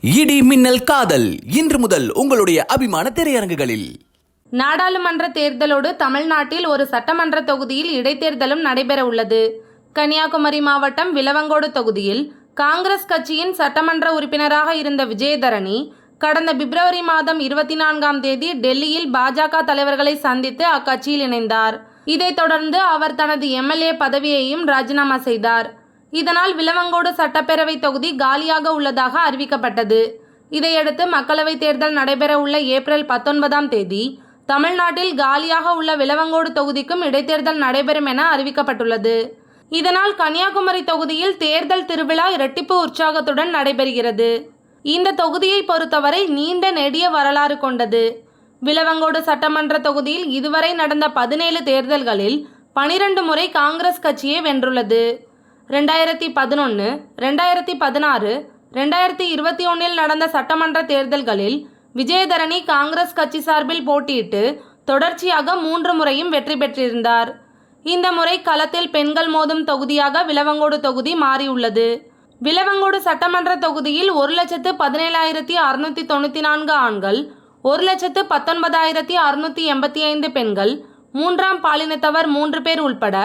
இடி மின்னல் காதல். இன்று முதல் உங்களுடைய அபிமான திரையரங்குகளில். நாடாளுமன்ற தேர்தலோடு தமிழ்நாட்டில் ஒரு சட்டமன்ற தொகுதியில் இடைத்தேர்தலும் நடைபெற உள்ளது. கன்னியாகுமரி மாவட்டம் விலவங்கோடு தொகுதியில் காங்கிரஸ் கட்சியின் சட்டமன்ற உறுப்பினராக இருந்த விஜயதரணி கடந்த பிப்ரவரி மாதம் இருபத்தி நான்காம் தேதி டெல்லியில் பாஜக தலைவர்களை சந்தித்து அக்கட்சியில் இணைந்தார். இதைத் தொடர்ந்து அவர் தனது எம்எல்ஏ பதவியையும் ராஜினாமா செய்தார். இதனால் விலவங்கோடு சட்டப்பேரவை தொகுதி காலியாக உள்ளதாக அறிவிக்கப்பட்டது. இதையடுத்து மக்களவைத் தேர்தல் நடைபெறவுள்ள ஏப்ரல் பத்தொன்பதாம் தேதி தமிழ்நாட்டில் காலியாக உள்ள விலவங்கோடு தொகுதிக்கும் இடைத்தேர்தல் நடைபெறும் என அறிவிக்கப்பட்டுள்ளது. இதனால் கன்னியாகுமரி தொகுதியில் தேர்தல் திருவிழா இரட்டிப்பு உற்சாகத்துடன் நடைபெறுகிறது. இந்த தொகுதியை பொறுத்தவரை நீண்ட நெடிய வரலாறு கொண்டது. விலவங்கோடு சட்டமன்ற தொகுதியில் இதுவரை நடந்த பதினேழு தேர்தல்களில் பனிரெண்டு முறை காங்கிரஸ் கட்சியே வென்றுள்ளது. ரெண்டாயிரத்தி பதினொன்று ரெண்டாயிரத்தி பதினாறு ரெண்டாயிரத்தி இருபத்தி ஒன்றில் நடந்த சட்டமன்ற தேர்தல்களில் விஜயதரணி காங்கிரஸ் கட்சி சார்பில் போட்டியிட்டு தொடர்ச்சியாக மூன்று முறையும் வெற்றி பெற்றிருந்தார். இந்த முறை களத்தில் பெண்கள் மோதும் தொகுதியாக விலவங்கோடு தொகுதி மாறியுள்ளது. விலவங்கோடு சட்டமன்ற தொகுதியில் ஒரு லட்சத்து பதினேழாயிரத்தி அறுநூத்தி தொண்ணூற்றி நான்கு ஆண்கள் ஒரு லட்சத்து பத்தொன்பதாயிரத்தி அறுநூத்தி எண்பத்தி ஐந்து பெண்கள் மூன்றாம் பாலினத்தவர் மூன்று பேர் உள்பட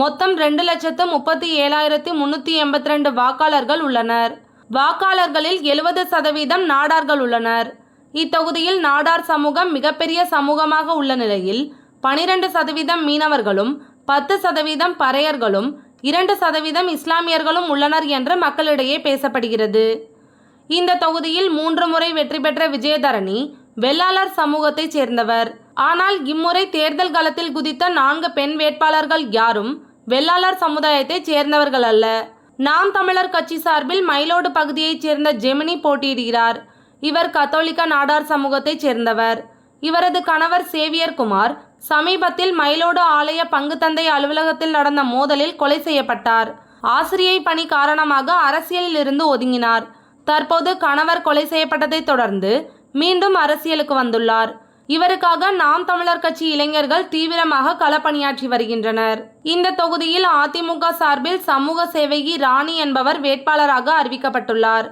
மொத்தம் ரெண்டு லட்சத்து முப்பத்தி ஏழாயிரத்தி முன்னூற்றி எண்பத்தி ரெண்டு வாக்காளர்கள் உள்ளனர். வாக்காளர்களில் எழுபது சதவீதம் நாடார்கள் உள்ளனர். இத்தொகுதியில் நாடார் சமூகம் மிகப்பெரிய சமூகமாக உள்ள நிலையில் பனிரெண்டு சதவீதம் மீனவர்களும் பத்து சதவீதம் பறையர்களும் இரண்டு சதவீதம் இஸ்லாமியர்களும் உள்ளனர் என்று மக்களிடையே பேசப்படுகிறது. இந்த தொகுதியில் மூன்று முறை வெற்றி பெற்ற விஜயதரணி வெள்ளாளர் சமூகத்தைச் சேர்ந்தவர். ஆனால் இம்முறை தேர்தல் களத்தில் குதித்த நான்கு பெண் வேட்பாளர்கள் யாரும் வெள்ளாளர் சமுதாயத்தைச் சேர்ந்தவர்கள் அல்ல. நாம் தமிழர் கட்சி சார்பில் மயிலோடு பகுதியைச் சேர்ந்த ஜெமினி போட்டியிடுகிறார். இவர் கத்தோலிக்க நாடார் சமூகத்தைச் சேர்ந்தவர். இவரது கணவர் சேவியர் குமார் சமீபத்தில் மயிலோடு ஆலய பங்குத்தந்தை அலுவலகத்தில் நடந்த மோதலில் கொலை செய்யப்பட்டார். ஆசிரியை பணி காரணமாக அரசியலில் இருந்து ஒதுங்கினார். தற்போது கணவர் கொலை செய்யப்பட்டதை தொடர்ந்து மீண்டும் அரசியலுக்கு வந்துள்ளார். இவருக்காக நாம் தமிழர் கட்சி இளைஞர்கள் தீவிரமாக களப்பணியாற்றி வருகின்றனர். இந்த தொகுதியில் அதிமுக சார்பில் சமூக சேவகி ராணி என்பவர் வேட்பாளராக அறிவிக்கப்பட்டுள்ளார்.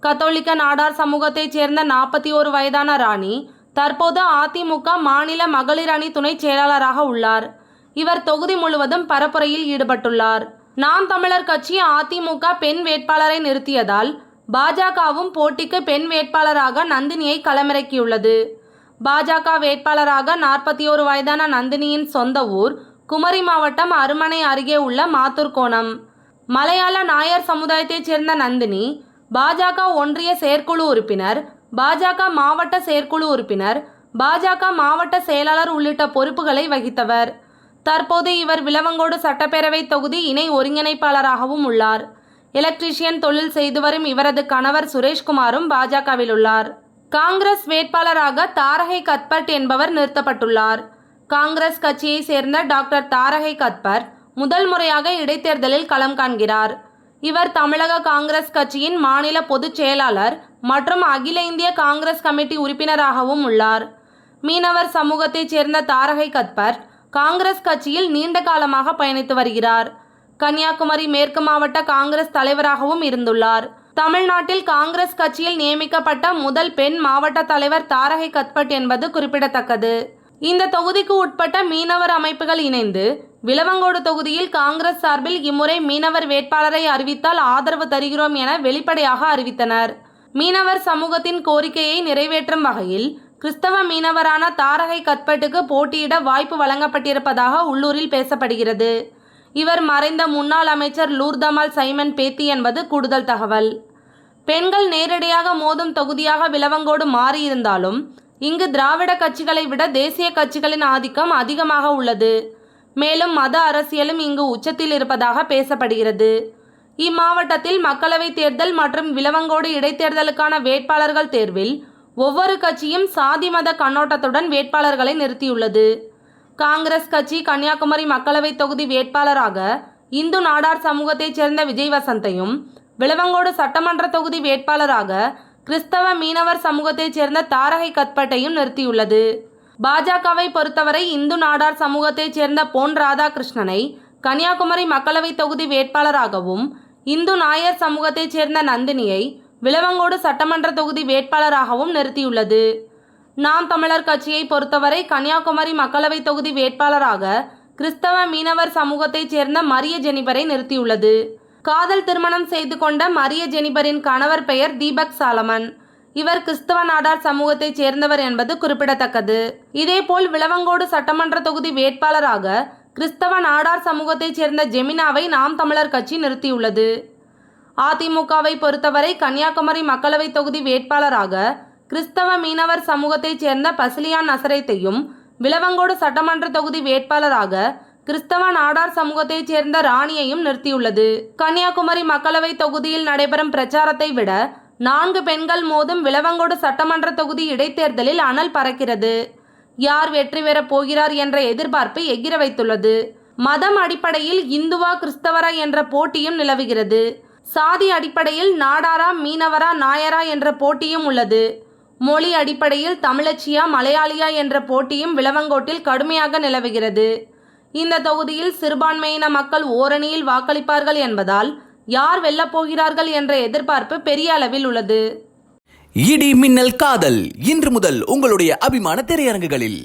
கத்தோலிக்க நாடார் சமூகத்தைச் சேர்ந்த நாற்பத்தி ஒரு வயதான ராணி தற்போது அதிமுக மாநில மகளிர் அணி துணை செயலாளராக உள்ளார். இவர் தொகுதி முழுவதும் பரப்புரையில் ஈடுபட்டுள்ளார். நாம் தமிழர் கட்சி அதிமுக பெண் வேட்பாளரை நிறுத்தியதால் பாஜகவும் போட்டிக்கு பெண் வேட்பாளராக நந்தினியை களமிறக்கியுள்ளது. பாஜக வேட்பாளராக நாற்பத்தி ஒரு வயதான நந்தினியின் சொந்த ஊர் குமரி மாவட்டம் அருமனை அருகே உள்ள மாத்தூர்கோணம் மலையாள நாயர் சமுதாயத்தைச் சேர்ந்த நந்தினி பாஜக ஒன்றிய செயற்குழு உறுப்பினர் பாஜக மாவட்ட செயற்குழு உறுப்பினர் பாஜக மாவட்ட செயலாளர் உள்ளிட்ட பொறுப்புகளை வகித்தவர். தற்போது இவர் விலவங்கோடு சட்டப்பேரவை தொகுதி இணை ஒருங்கிணைப்பாளராகவும் உள்ளார். எலக்ட்ரீஷியன் தொழில் செய்து வரும் இவரது கணவர் சுரேஷ்குமாரும் பாஜகவில் உள்ளார். காங்கிரஸ் வேட்பாளராக தாரகை கத்பர்ட் என்பவர் நிறுத்தப்பட்டுள்ளார். காங்கிரஸ் கட்சியை சேர்ந்த டாக்டர் தாரகை கத்பர் முதல் முறையாக இடைத்தேர்தலில் களம் காண்கிறார். இவர் தமிழக காங்கிரஸ் கட்சியின் மாநில பொதுச் செயலாளர் மற்றும் அகில இந்திய காங்கிரஸ் கமிட்டி உறுப்பினராகவும் உள்ளார். மீனவர் சமூகத்தைச் சேர்ந்த தாரகை கத்பர் காங்கிரஸ் கட்சியில் நீண்ட காலமாக பயணித்து வருகிறார். கன்னியாகுமரி மேற்கு மாவட்ட காங்கிரஸ் தலைவராகவும் இருந்துள்ளார். தமிழ்நாட்டில் காங்கிரஸ் கட்சியில் நியமிக்கப்பட்ட முதல் பெண் மாவட்ட தலைவர் தாரகை கத்பட் என்பது குறிப்பிடத்தக்கது. இந்த தொகுதிக்கு உட்பட்ட மீனவர் அமைப்புகள் இணைந்து விலவங்கோடு தொகுதியில் காங்கிரஸ் சார்பில் இம்முறை மீனவர் வேட்பாளரை அறிவித்தால் ஆதரவு தருகிறோம் என வெளிப்படையாக அறிவித்தனர். மீனவர் சமூகத்தின் கோரிக்கையை நிறைவேற்றும் வகையில் கிறிஸ்தவ மீனவரான தாரகை கத்பட்டுக்கு போட்டியிட வாய்ப்பு வழங்கப்பட்டிருப்பதாக உள்ளூரில் பேசப்படுகிறது. இவர் மறைந்த முன்னாள் அமைச்சர் லூர்தமால் சைமன் பேத்தி என்பது கூடுதல் தகவல். பெண்கள் நேரடியாக மோதும் தொகுதியாக விலவங்கோடு மாறியிருந்தாலும் இங்கு திராவிட கட்சிகளை விட தேசிய கட்சிகளின் ஆதிக்கம் அதிகமாக உள்ளது. மேலும் மத அரசியலும் இங்கு உச்சத்தில் இருப்பதாக பேசப்படுகிறது. இம்மாவட்டத்தில் மக்களவைத் தேர்தல் மற்றும் விலவங்கோடு இடைத்தேர்தலுக்கான வேட்பாளர்கள் தேர்வில் ஒவ்வொரு கட்சியும் சாதி மத கண்ணோட்டத்துடன் வேட்பாளர்களை நிறுத்தியுள்ளது. காங்கிரஸ் கட்சி கன்னியாகுமரி மக்களவைத் தொகுதி வேட்பாளராக இந்து நாடார் சமூகத்தைச் சேர்ந்த விஜய் வசந்தையும் விளவங்கோடு சட்டமன்ற தொகுதி வேட்பாளராக கிறிஸ்தவ மீனவர் சமூகத்தைச் சேர்ந்த தாரகை கத்பட்டையும் நிறுத்தியுள்ளது. பாஜகவை பொறுத்தவரை இந்து நாடார் சமூகத்தைச் சேர்ந்த பொன் ராதாகிருஷ்ணனை கன்னியாகுமரி மக்களவைத் தொகுதி வேட்பாளராகவும் இந்து நாயர் சமூகத்தைச் சேர்ந்த நந்தினியை விளவங்கோடு சட்டமன்ற தொகுதி வேட்பாளராகவும் நிறுத்தியுள்ளது. நாம் தமிழர் கட்சியை பொறுத்தவரை கன்னியாகுமரி மக்களவைத் தொகுதி வேட்பாளராக கிறிஸ்தவ மீனவர் சமூகத்தைச் சேர்ந்த மரிய ஜெனிபரை நிறுத்தியுள்ளது. காதல் திருமணம் செய்து கொண்ட மரிய ஜெனிபரின் கணவர் பெயர் தீபக் சாலமன். இவர் கிறிஸ்தவ நாடார் சமூகத்தைச் சேர்ந்தவர் என்பது குறிப்பிடத்தக்கது. இதேபோல் விளவங்கோடு சட்டமன்ற தொகுதி வேட்பாளராக கிறிஸ்தவ நாடார் சமூகத்தைச் சேர்ந்த ஜெமினாவை நாம் தமிழர் கட்சி நிறுத்தியுள்ளது. அதிமுகவை பொறுத்தவரை கன்னியாகுமரி மக்களவைத் தொகுதி வேட்பாளராக கிறிஸ்தவ மீனவர் சமூகத்தைச் சேர்ந்த பசிலியான் நசரேத்தையும் விலவங்கோடு சட்டமன்ற தொகுதி வேட்பாளராக கிறிஸ்தவ நாடார் சமூகத்தைச் சேர்ந்த ராணியையும் நிறுத்தியுள்ளது. கன்னியாகுமரி மக்களவைத் தொகுதியில் நடைபெறும் பிரச்சாரத்தை விட நான்கு பெண்கள் மோதும் விலவங்கோடு சட்டமன்ற தொகுதி இடைத்தேர்தலில் அனல் பறக்கிறது. யார் வெற்றி பெறப் போகிறார் என்ற எதிர்பார்ப்பு எகிர வைத்துள்ளது. மதம் அடிப்படையில் இந்துவா கிறிஸ்தவரா என்ற போட்டியும் நிலவுகிறது. சாதி அடிப்படையில் நாடாரா மீனவரா நாயரா என்ற போட்டியும் உள்ளது. மொழி அடிப்படையில் தமிழச்சியா மலையாளியா என்ற போட்டியும் விளவங்கோட்டில் கடுமையாக நிலவுகிறது. இந்த தொகுதியில் சிறுபான்மையின மக்கள் ஓரணியில் வாக்களிப்பார்கள் என்பதால் யார் வெல்லப்போகிறார்கள் என்ற எதிர்பார்ப்பு பெரிய அளவில் உள்ளது. இடி மின்னல் காதல் இன்று முதல் உங்களுடைய அபிமான திரையரங்குகளில்.